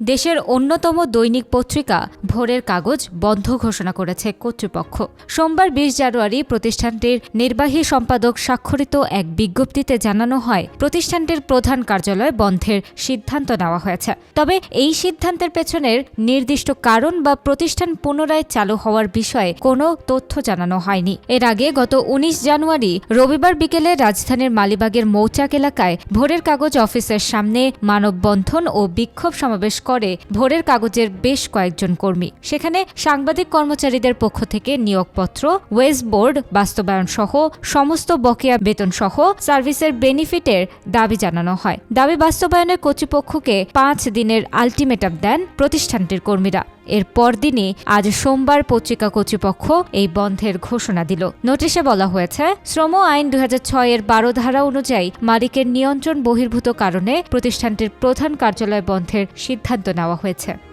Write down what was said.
দেশের অন্যতম দৈনিক পত্রিকা ভোরের কাগজ বন্ধ ঘোষণা করেছে কর্তৃপক্ষ। সোমবার বিশ জানুয়ারি প্রতিষ্ঠানটির নির্বাহী সম্পাদক স্বাক্ষরিত এক বিজ্ঞপ্তিতে জানানো হয়, প্রতিষ্ঠানটির প্রধান কার্যালয় বন্ধের সিদ্ধান্ত নেওয়া হয়েছে। তবে এই সিদ্ধান্তের পেছনের নির্দিষ্ট কারণ বা প্রতিষ্ঠান পুনরায় চালু হওয়ার বিষয়ে কোনো তথ্য জানানো হয়নি। এর আগে গত উনিশ জানুয়ারি রবিবার বিকেলে রাজধানীর মালিবাগের মৌচাক এলাকায় ভোরের কাগজ অফিসের সামনে মানববন্ধন ও বিক্ষোভ সমাবেশ করে ভোরের কাগজের বেশ কয়েকজন কর্মী। সেখানে সাংবাদিক কর্মচারীদের পক্ষ থেকে নিয়োগপত্র ওয়েজ বোর্ড, বাস্তবায়ন সহ সমস্ত বকেয়া বেতন সহ সার্ভিসের বেনিফিটের দাবি জানানো হয়। দাবি বাস্তবায়নের কর্তৃপক্ষকে পাঁচ দিনের আলটিমেটাম দেন প্রতিষ্ঠানটির কর্মীরা। এর পরদিনই আজ সোমবার পত্রিকা কর্তৃপক্ষ এই বন্ধের ঘোষণা দিল। নোটিশে বলা হয়েছে, শ্রম আইন দুই এর বারো ধারা অনুযায়ী মালিকের নিয়ন্ত্রণ বহির্ভূত কারণে প্রতিষ্ঠানটির প্রধান কার্যালয় বন্ধের সিদ্ধান্ত নেওয়া হয়েছে।